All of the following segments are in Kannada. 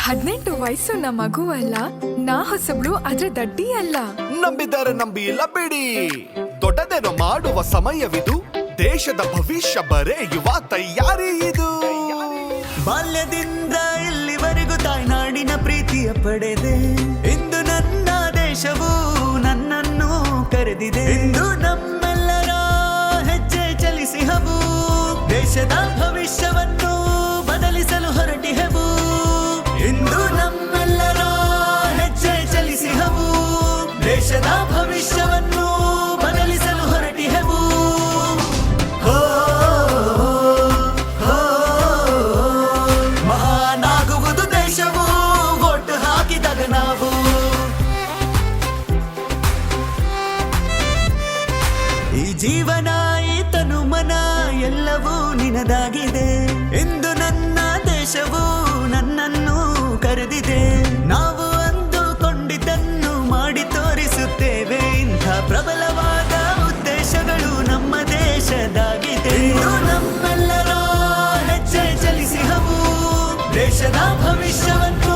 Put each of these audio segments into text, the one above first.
ಹದಿನೆಂಟು ವಯಸ್ಸು ನಮ್ಮ ಮಗು ಅಲ್ಲ ನಾ ಹೊಸಬ್ಳು ಆದ್ರೆ ದಡ್ಡಿ ಅಲ್ಲ ನಂಬಿದರೆ ನಂಬಿ ಇಲ್ಲ ಬಿಡಿ. ದೊಡ್ಡದೇನೋ ಮಾಡುವ ಸಮಯವಿದು ದೇಶದ ಭವಿಷ್ಯ ಬರೆಯುವ ತಯಾರಿ ಇದು. ಬಾಲ್ಯದಿಂದ ಇಲ್ಲಿವರೆಗೂ ತಾಯ್ನಾಡಿನ ಪ್ರೀತಿಯ ಪಡೆದೆ. ಇಂದು ನನ್ನ ದೇಶವು ನನ್ನನ್ನು ಕರೆದಿದೆ. ಇಂದು ಜೀವನ ಈತನು ತನು ಮನ ಎಲ್ಲವೂ ನಿನದಾಗಿದೆ. ಎಂದು ನನ್ನ ದೇಶವು ನನ್ನನ್ನು ಕರೆದಿದೆ. ನಾವು ಅಂದುಕೊಂಡಿದ್ದನ್ನು ಮಾಡಿ ತೋರಿಸುತ್ತೇವೆ. ಇಂಥ ಪ್ರಬಲವಾದ ಉದ್ದೇಶಗಳು ನಮ್ಮ ದೇಶದಾಗಿದೆ. ನಮ್ಮೆಲ್ಲರೂ ನಮ್ಮೆಲ್ಲರ ಹೆಜ್ಜೆ ಚಲಿಸಿಹವು ದೇಶದ ಭವಿಷ್ಯವನ್ನು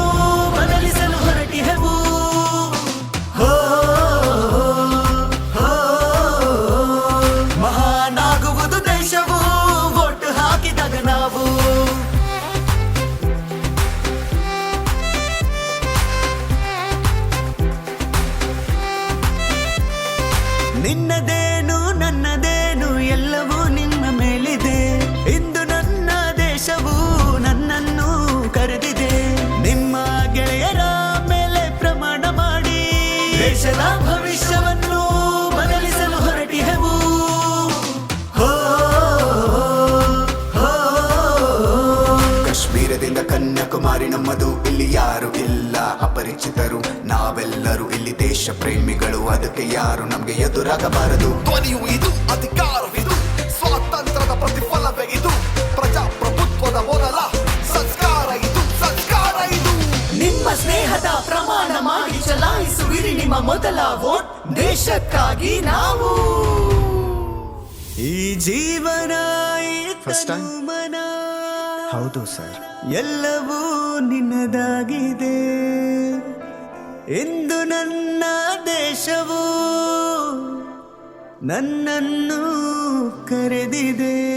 ನಿನ್ನದೇನು, ನನ್ನದೇನು, ಎಲ್ಲವೂ ನಿನ್ನ ಮೇಲಿದೆ. ಇಂದು ನನ್ನ ದೇಶವು ನನ್ನನ್ನು ಕರೆದಿದೆ. ನಿಮ್ಮ ಗೆಳೆಯರ ಮೇಲೆ ಪ್ರಮಾಣ ಮಾಡಿ. ದೇಶದ ಭವಿಷ್ಯವನ್ನು ಕಾಶ್ಮೀರದಿಂದ ಕನ್ಯಾಕುಮಾರಿ ನಮ್ಮದು. ಇಲ್ಲಿ ಯಾರು ಇಲ್ಲ. ಅಪರಿಚಿತರು ನಾವೆಲ್ಲರೂ ಇಲ್ಲಿ ದೇಶ ಪ್ರೇಮಿಗಳು. ಅದಕ್ಕೆ ಯಾರು ನಮ್ಗೆ ಎದುರಾಗಬಾರದು. ಧ್ವನಿಯು ಇದು ಅಧಿಕಾರವಿದು ಸ್ವಾತಂತ್ರ್ಯದ ಪ್ರತಿಫಲವೇ ಇದು. ಪ್ರಜಾಪ್ರಭುತ್ವದ ಮೊದಲ ಸಂಸ್ಕಾರ ಇದು. ಸಂಸ್ಕಾರ ಇದು. ನಿಮ್ಮ ಸ್ನೇಹದ ಪ್ರಮಾಣ ಮಾಡಿ ಚಲಾಯಿಸುವಿರಿ ನಿಮ್ಮ ಮೊದಲ ವೋಟ್. ದೇಶಕ್ಕಾಗಿ ನಾವು. ಈ ಜೀವನ ಫಸ್ಟ್? ತನುಮನ ಹೌದು ಸರ್. ಎಲ್ಲವೂ ನಿನ್ನದಾಗಿದೆ. ಎಂದು ನನ್ನ ದೇಶವು ನನ್ನನ್ನು ಕರೆದಿದೆ.